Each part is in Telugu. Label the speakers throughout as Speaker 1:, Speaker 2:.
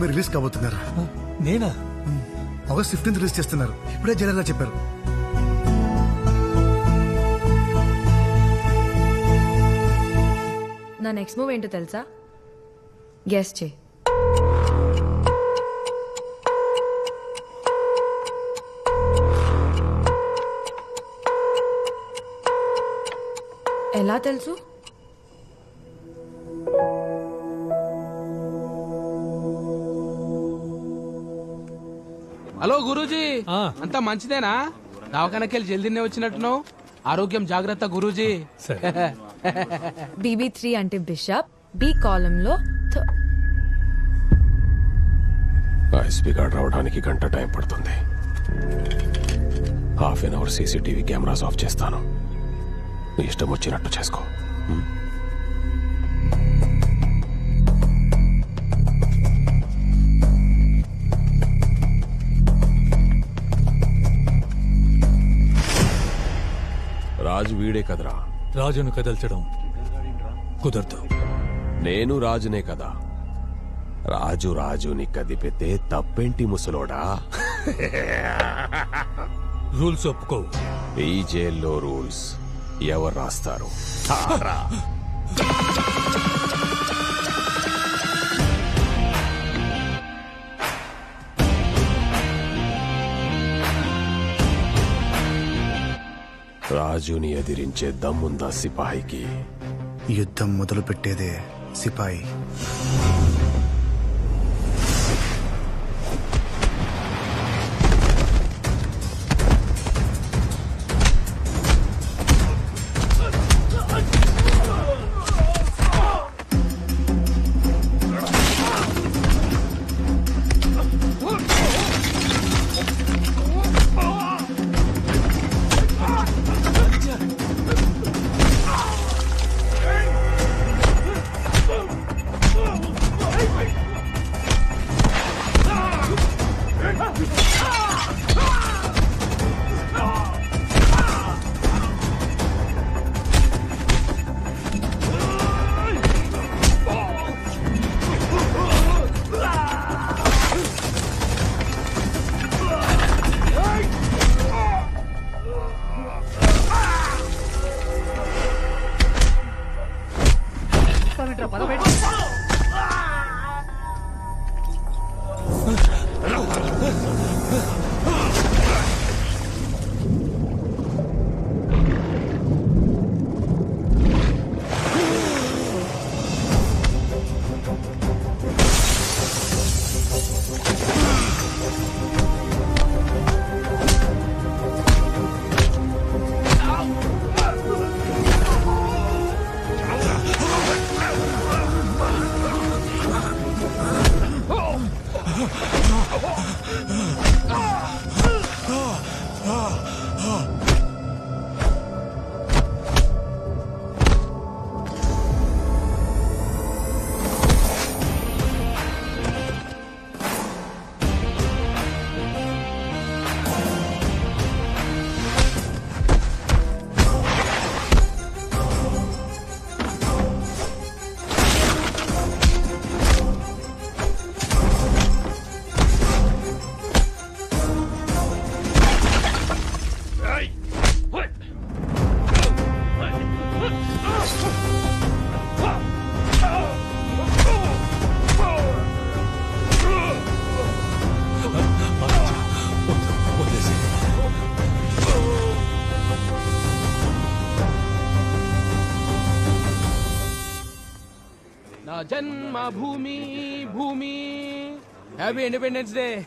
Speaker 1: మీరు రిలీజ్ కాబోతున్నారు.
Speaker 2: నేనా?
Speaker 1: ఆగస్ట్ ఫిఫ్టీన్త్ రిలీజ్ చేస్తున్నారు. ఇప్పుడే జనరల్గా చెప్పారు.
Speaker 3: నా నెక్స్ట్ మూవ్ ఏంటో తెలుసా? గెస్ చే ఎలా తెలుసు?
Speaker 4: అంతా మంచిదేనా? దవాఖానకెళ్ళి జల్దీనే వచ్చినట్టున్నావు? ఆరోగ్యం జాగ్రత్త గురూజీ.
Speaker 2: సరే.
Speaker 3: బీబీ త్రీ అంటే బిషప్ బి కాలంలో
Speaker 5: ఎస్పీ గార్డ్ రావడానికి గంట టైం పడుతుంది. Half an hour CCTV cameras off చేస్తాను. ఇష్టం వచ్చినట్టు చేసుకో. రాజు వీడే కదరా?
Speaker 2: రాజును కదల్చడం కుదరదు.
Speaker 5: నేను రాజునే కదా. రాజు రాజుని కదిపితే తప్పేంటి ముసలోడా?
Speaker 2: రూల్స్ ఒప్పుకోవు
Speaker 5: ఈ జైల్లో రూల్స్ ఎవరు రాస్తారు? రాజుని ఎదిరించే దమ్ముందా సిపాయికి?
Speaker 1: యుద్ధం మొదలు పెట్టేదే సిపాయి.
Speaker 4: నా జన్మ భూమి. భూమి హ్యాపీ ఇండిపెండెన్స్ డే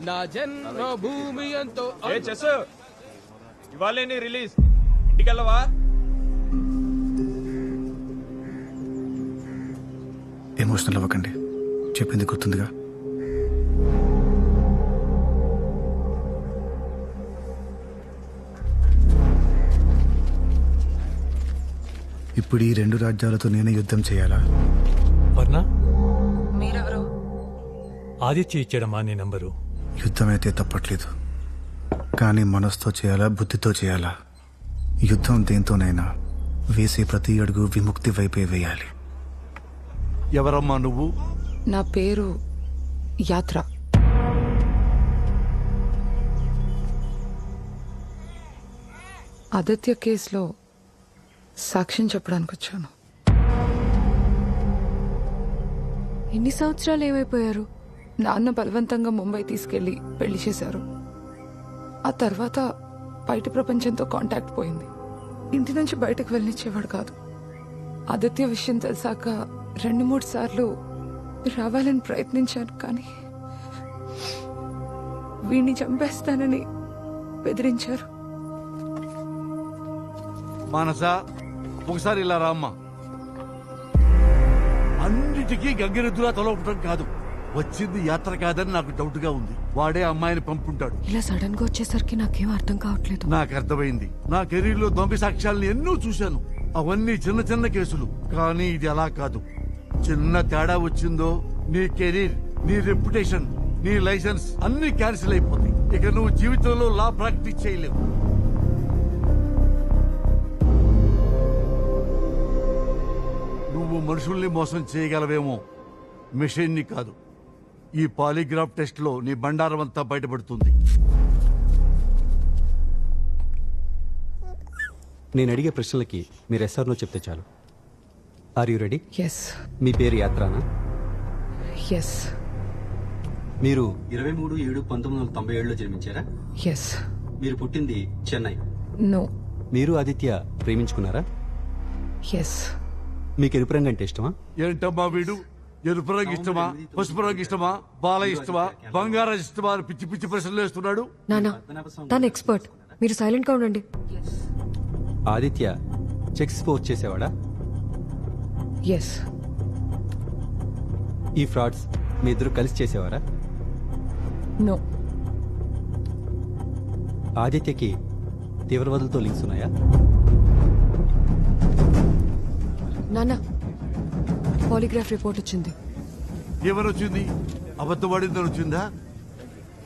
Speaker 4: నా జన్మ భూమి ఎంతో
Speaker 6: ఏ చెస్ ఇవాళ నీ రిలీజ్. ఇంటికెళ్ళవా?
Speaker 1: ఎమోషనల్ అవ్వకండి. చెప్పింది గుర్తుందిగా. ఇప్పుడు ఈ రెండు రాజ్యాలతో నేనే యుద్ధం చేయాలా?
Speaker 2: వర్ణ?
Speaker 3: మీరెవరు?
Speaker 2: ఆదిత్య ఇచ్చాడమ్మా నీ నంబరు.
Speaker 1: యుద్ధం అయితే తప్పట్లేదు. కానీ మనసుతో చేయాలా బుద్ధితో చేయాలా? యుద్ధం దేంతోనైనా వేసే ప్రతి అడుగు విముక్తి వైపే వేయాలి.
Speaker 7: ఎవరమ్మా నువ్వు?
Speaker 8: నా పేరు
Speaker 7: యాత్ర. ఆదిత్య కేసులో సాక్ష్యం చెప్పడానికి వచ్చాను
Speaker 3: ఎన్ని సంవత్సరాలు ఏమైపోయారు?
Speaker 7: నాన్న బలవంతంగా ముంబై తీసుకెళ్ళి పెళ్ళి చేశారు. ఆ తర్వాత బయట ప్రపంచంతో కాంటాక్ట్ పోయింది. ఇంటి నుంచి బయటకు వెళ్ళనిచ్చేవాడు కాదు. ఆదిత్య విషయం తెలిసాక రెండు మూడు సార్లు రావాలని ప్రయత్నించాను కానీ వీణ్ణి చంపేస్తానని బెదిరించారు.
Speaker 8: మానస ఒకసారి ఇలా రామ్మా అన్నిటికీ గంగిరెద్దులా తలవటం కాదు. వచ్చింది యాత్ర కాదని నాకు డౌట్గా ఉంది. వాడే అమ్మాయిని పంపుంటాడు.
Speaker 3: ఇలా సడన్గా వచ్చేసరికి నాకేం అర్థం కావట్లేదు.
Speaker 8: నాకు అర్థమైంది. నా కెరీర్లో దొంగ సాక్ష్యాలను ఎన్నో చూశాను. అవన్నీ చిన్న చిన్న కేసులు. కానీ ఇది అలా కాదు. చిన్న తేడా వచ్చిందో నీ కెరీర్ నీ రెప్యుటేషన్ నీ లైసెన్స్ అన్ని క్యాన్సిల్ అయిపోతాయి. ఇక నువ్వు జీవితంలో లా ప్రాక్టీస్ చేయలేవు. మనుషుల్ని మోసం చేయగలవేమో? మిషన్ని కాదు. ఈ పాలిగ్రాఫ్ టెస్ట్లో నీ బండారం అంతా బయటపడుతుంది.
Speaker 9: నేను అడిగే ప్రశ్నలకి మీరు ఎస్ఆర్నో చెప్తే చాలు. ఆర్ యు రెడీ
Speaker 7: ఎస్
Speaker 9: మీ పేరు యాత్రానా?
Speaker 7: ఎస్
Speaker 9: మీరు ఇరవై మూడు ఏడు పంతొమ్మిది వందల తొంభై ఏడులో జన్మించారా?
Speaker 7: ఎస్
Speaker 9: మీరు పుట్టింది చెన్నై.
Speaker 7: నో
Speaker 9: మీరు ఆదిత్య ప్రేమించుకున్నారా?
Speaker 7: ఎస్
Speaker 9: మీకు ఎరుపు రంగు అంటే ఇష్టమా?
Speaker 8: ఏంటమ్మా వీడు? ఎరుపు రంగు ఇష్టమా? పసుపు రంగు ఇష్టమా? బాల ఇష్టమా? బంగారం ఇష్టమా అని పిచ్చి పిచ్చి ప్రశ్నలు వేస్తున్నాడు.
Speaker 3: నానా తను ఎక్స్పర్ట్. మీరు సైలెంట్గా ఉండండి.
Speaker 9: ఆదిత్య చెక్స్ ఫోర్స్ చేసేవాడా?
Speaker 7: ఎస్
Speaker 9: ఈ ఫ్రాడ్స్ మీ ఇద్దరు కలిసి చేసేవారా?
Speaker 7: నో
Speaker 9: ఆదిత్యకి తీవ్రవాదులతో లింక్స్ ఉన్నాయా?
Speaker 3: నానా పాలిగ్రాఫ్ రిపోర్ట్ వచ్చింది.
Speaker 8: ఏమనొచ్చింది అబద్ధపడిందని వచ్చిందా?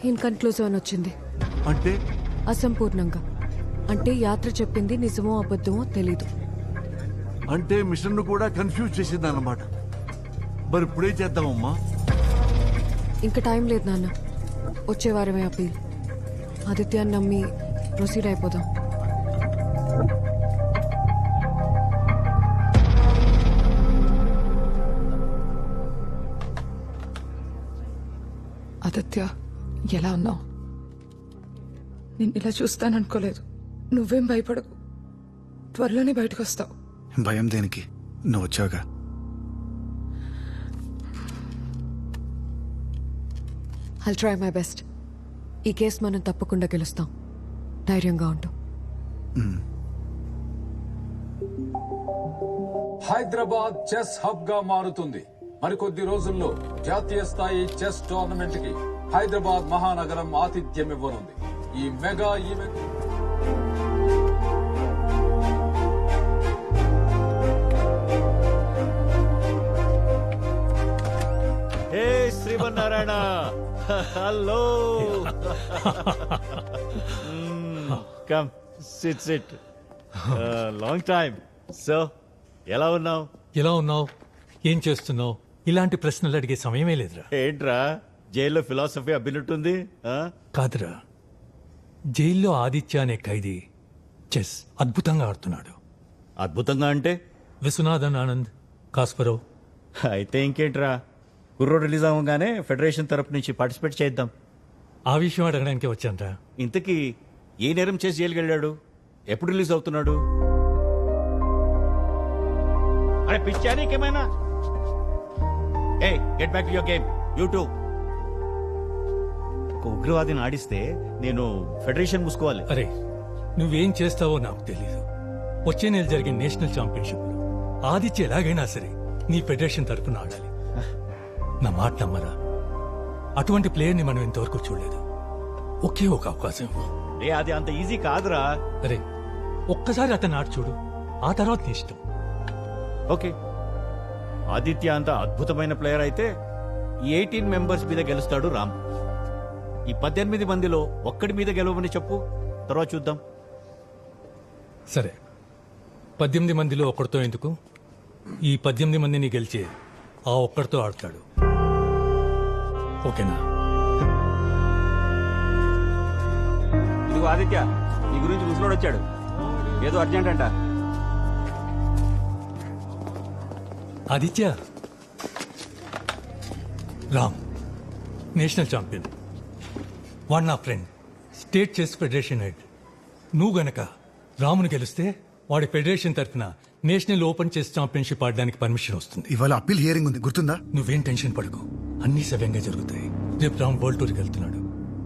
Speaker 3: ఇన్కన్క్లూజివ్ అని వచ్చింది.
Speaker 8: అంటే?
Speaker 3: అసంపూర్ణంగా. అంటే యాత్ర చెప్పింది నిజమో అబద్ధమో తెలీదు.
Speaker 8: అంటే మిషన్ కూడా కన్ఫ్యూజ్ చేసింది అన్నమాట మరి ఇప్పుడేం చేద్దామమ్మా?
Speaker 3: ఇంకా టైం లేదు నాన్న. వచ్చే వారమే అప్పీల్. ఆదిత్యాన్ని నమ్మి ప్రొసీడ్ అయిపోదాం.
Speaker 7: ఆదిత్య ఎలా ఉన్నావు? నేను ఇలా చూస్తాననుకోలేదు. నువ్వేం భయపడకు. త్వరలోనే బయటకు వస్తావు
Speaker 1: భయం దేనికి? నువ్వు వచ్చావుగా.
Speaker 3: ఐల్ ట్రై మై బెస్ట్ ఈ కేసు మనం తప్పకుండా గెలుస్తాం. ధైర్యంగా ఉంటాం
Speaker 10: హైదరాబాద్ చెస్ హబ్గా మారుతుంది. మరికొద్ది రోజుల్లో జాతీయ స్థాయి చెస్ టోర్నమెంట్కి హైదరాబాద్ మహానగరం ఆతిథ్యం ఇవ్వనుంది ఈ mega event
Speaker 6: hey Srimannarayana. Hello. Come sit sit long time so ఎలా ఉన్నావు?
Speaker 2: ఎలా ఉన్నావు? ఏం చేస్తున్నావు? ఇలాంటి ప్రశ్నలు అడిగే సమయమే లేదురా.
Speaker 6: ఏంట్రా? జైల్లో ఫిలాసఫీ అబ్బినట్టుంది ఆ?
Speaker 2: కాదురా. జైల్లో ఆదిత్య అనే ఖైదీ చెస్ అద్భుతంగా ఆడుతున్నాడు.
Speaker 6: అద్భుతంగా అంటే?
Speaker 2: విశ్వనాథన్ ఆనంద్ కాస్పరో
Speaker 6: అయితే ఇంకేంట్రా? కుర్రో రిలీజ్ అవ్వగానే ఫెడరేషన్ తరపు నుంచి పార్టిసిపేట్ చేద్దాం.
Speaker 2: ఆ విషయం అడగడానికి వచ్చానరా.
Speaker 6: ఇంతకీ ఏ నేరం చేసి జైలుకి వెళ్ళాడు ఎప్పుడు రిలీజ్ అవుతున్నాడు? అరే పిచ్చా నీకేమైనా ఏ get back your game you too ఒక ఉగ్రవాదిని ఆడిస్తే నేను ఫెడరేషన్ మూసుకోవాలి.
Speaker 2: అరే నువ్వేం చేస్తావో నాకు తెలీదు. వచ్చే నెల జరిగే నేషనల్ ఛాంపియన్షిప్ ఆదిత్య ఎలాగైనా సరే నీ ఫెడరేషన్ తరపున ఆడాలి. నా మాట నమ్మరా? అటువంటి ప్లేయర్ని మనం ఇంతవరకు చూడలేదు. ఒకే ఒక అవకాశం.
Speaker 6: రే అది అంత ఈజీ కాదురా.
Speaker 2: అరే ఒక్కసారి అతను ఆట చూడు. ఆ తర్వాత నీ ఇష్టం.
Speaker 6: ఓకే. ఆదిత్య అంత అద్భుతమైన ప్లేయర్ అయితే ఈ ఎయిటీన్ మెంబర్స్ మీద గెలుస్తాడు రామ్. ఈ పద్దెనిమిది మందిలో ఒక్కడి మీద గెలవమని చెప్పు. తర్వాత చూద్దాం.
Speaker 2: సరే. పద్దెనిమిది మందిలో ఒక్కడితో ఎందుకు? ఈ పద్దెనిమిది మందిని గెలిచే ఆ ఒక్కడితో ఆడతాడు. ఓకేనా?
Speaker 11: ఇదిగో ఆదిత్య నీ గురించి ముసలోడు వచ్చాడు. ఏదో అర్జెంట్ అంట.
Speaker 2: Aditya. Ram national champion. One నా friend. State chess federation head. నువ్వు గనక రామును గెలిస్తే వాడి ఫెడరేషన్ తరఫున నేషనల్ ఓపెన్ చెస్ ఛాంపియన్షిప్ ఆడడానికి పర్మిషన్ వస్తుంది.
Speaker 1: ఇవాళ అప్పీల్ హియరింగ్ ఉంది గుర్తుందా?
Speaker 2: నువ్వేం టెన్షన్ పడకు. అన్ని సవ్యంగా జరుగుతాయి. రేపు రామ్ వరల్డ్ టూర్కి వెళ్తున్నాడు.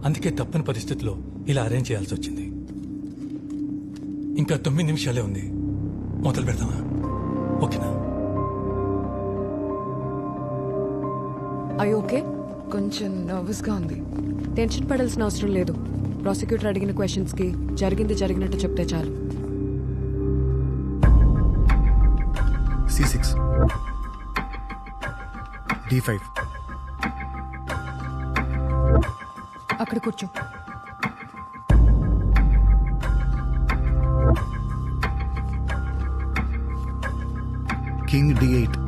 Speaker 2: అందుకే తప్పని పరిస్థితిలో ఇలా అరేంజ్ చేయాల్సి వచ్చింది. ఇంకా తొమ్మిది నిమిషాలే ఉంది. మొదలు పెడదామా? ఓకేనా?
Speaker 3: ఐ ఓకే
Speaker 7: కొంచెం నర్వస్గా ఉంది.
Speaker 3: టెన్షన్ పడాల్సిన అవసరం లేదు. ప్రాసిక్యూటర్ అడిగిన క్వశ్చన్స్కి జరిగింది జరిగినట్టు చెప్తే చాలు.
Speaker 1: సి సిక్స్ డి ఫైవ్
Speaker 3: అక్కడ కూర్చో.
Speaker 1: కింగ్ డి ఎయిట్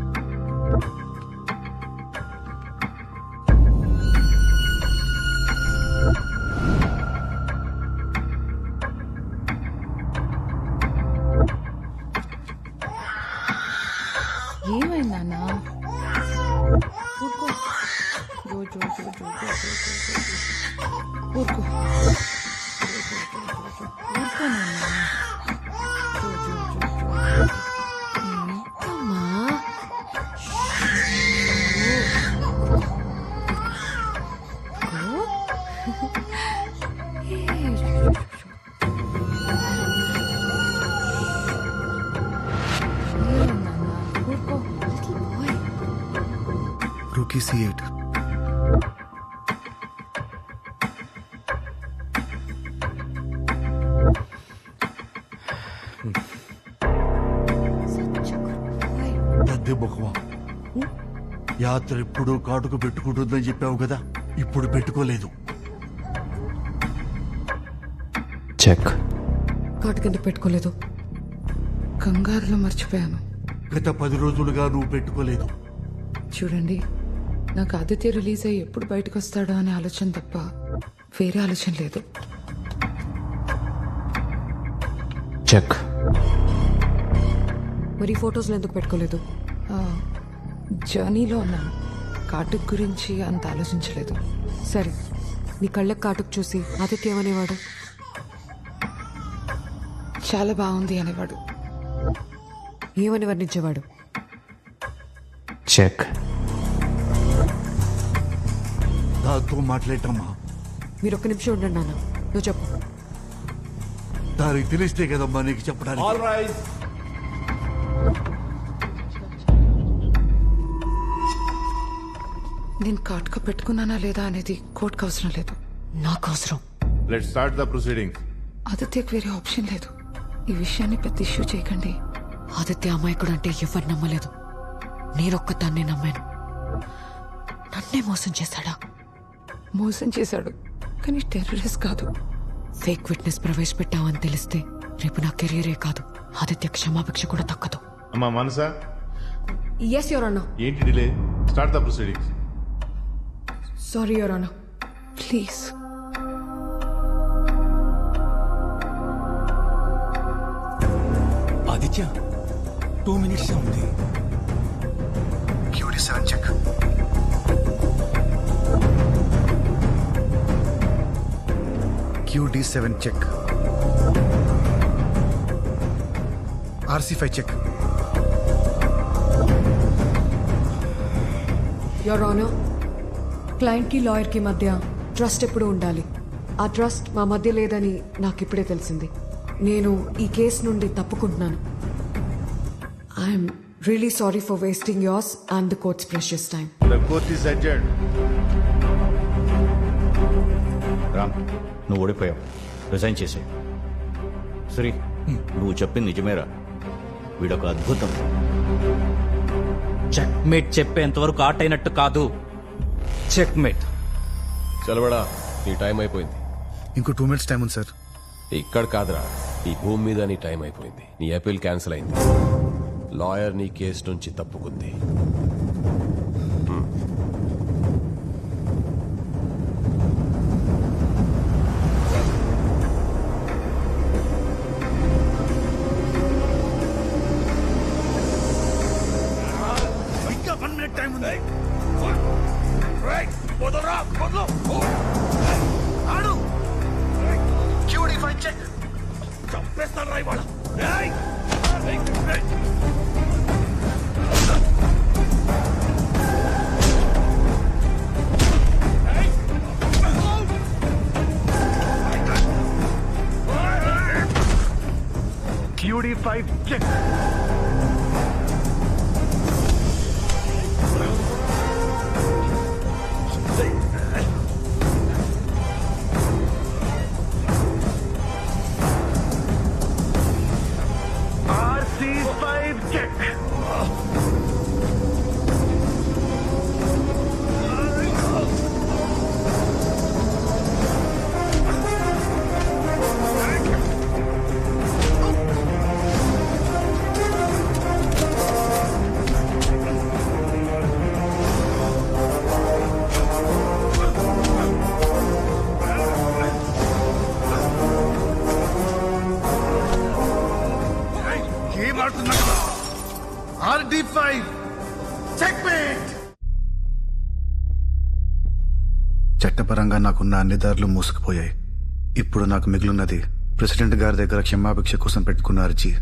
Speaker 7: ఏమైంది అన్న ఊరుకో జో జో జో జో జో ఊరుకో. ఊరుకో
Speaker 1: రూకీ సి ఎయిట్
Speaker 8: యాత్ర ఎప్పుడు కాటుకు పెట్టుకుంటుందని చెప్పావు కదా ఇప్పుడు పెట్టుకోలేదు.
Speaker 9: చెక్
Speaker 3: కాటు కింద పెట్టుకోలేదు.
Speaker 7: కంగారులో మర్చిపోయాను.
Speaker 8: గత పది రోజులుగా నువ్వు పెట్టుకోలేదు.
Speaker 7: చూడండి నాకు ఆదిత్య రిలీజ్ అయ్యి ఎప్పుడు బయటకు వస్తాడో అనే ఆలోచన తప్ప వేరే ఆలోచన లేదు.
Speaker 9: చెక్.
Speaker 3: మరి ఫొటోస్లో ఎందుకు పెట్టుకోలేదు?
Speaker 7: ఆ, జర్నీలో ఉన్నాను. కాటుక్ గురించి అంత ఆలోచించలేదు.
Speaker 3: సరే నీ కళ్ళకు కాటుకు చూసి ఆదిత్య ఏమనేవాడు?
Speaker 7: చాలా బాగుంది అనేవాడు.
Speaker 3: ఏమని వర్ణించేవాడు?
Speaker 9: చెక్.
Speaker 8: దాంతో మాట్లాడటమ్మా.
Speaker 3: మీరు ఒక్క నిమిషం ఉండండి నాన్న. నువ్వు చెప్పు.
Speaker 8: దానికి తెలిస్తే కదమ్మా నీకు చెప్పడానికి.
Speaker 10: ఆల్ రైట్
Speaker 7: నేను కాటుక పెట్టుకున్నానా లేదా అనేది కోర్టుకు అవసరం లేదు.
Speaker 3: నాకు అవసరం.
Speaker 12: లెట్ స్టార్ట్ ద ప్రొసీడింగ్స్
Speaker 7: ఆదిత్యకు వేరే ఆప్షన్ లేదు. ఈ విషయాన్ని పెద్ద ఇష్యూ చేయకండి.
Speaker 3: ఆదిత్య అమాయకుడు అంటే ఎవరు నమ్మలేదు. నేనొక్కదాన్నే నమ్మాను. నన్నే మోసం చేశాడా?
Speaker 7: మోసం చేశాడు. కానీ టెర్రరిస్ట్ కాదు.
Speaker 3: ఫేక్ విట్నెస్ ప్రవేశపెట్టావని తెలిస్తే రేపు నా కెరీరే కాదు. ఆదిత్య క్షమాభిక్ష కూడా తక్కదు
Speaker 12: అమ్మా మనసా?
Speaker 3: ఎస్ యోర్ అన్న
Speaker 12: ఏంటి delay? Start the proceedings.
Speaker 3: Sorry your honour
Speaker 7: please
Speaker 2: Aditya two minutes ఉంది.
Speaker 1: QD seven check QD seven check RC five check
Speaker 3: your honour క్లయింట్కి లాయర్కి మధ్య ట్రస్ట్ ఎప్పుడు ఉండాలి ఆ ట్రస్ట్ మా మధ్య లేదని నాకు ఇప్పుడే తెలిసింది. నేను ఈ కేసు నుండి తప్పుకుంటున్నాను. I'm really sorry for wasting yours and the court's precious time
Speaker 12: the court is adjourn
Speaker 6: Ram నువ్వు ఓడిపోయావు. రిజైన్ చేసే శ్రీ నువ్వు చెప్పింది నిజమేరా? వీడొక అద్భుతం.
Speaker 11: చెక్ మేట్ చెప్పేంత వరకు ఆట అయినట్టు కాదు. చెక్ మేట్
Speaker 5: చలవడా నీ టైం అయిపోయింది.
Speaker 1: ఇంకో టూ మినిట్స్ టైం ఉంది సార్.
Speaker 5: ఇక్కడ కాదురా ఈ భూమి మీద నీ టైం అయిపోయింది. నీ అపీల్ క్యాన్సిల్ అయింది. లాయర్ నీ కేసు నుంచి తప్పుకుంది.
Speaker 8: purify
Speaker 1: Jack. నాకున్న అన్ని దారులు మూసుకుపోయాయి. ఇప్పుడు నాకు మిగిలినది ప్రెసిడెంట్ గారి దగ్గర క్షమాభిక్ష కోసం పెట్టుకున్న అర్జీ.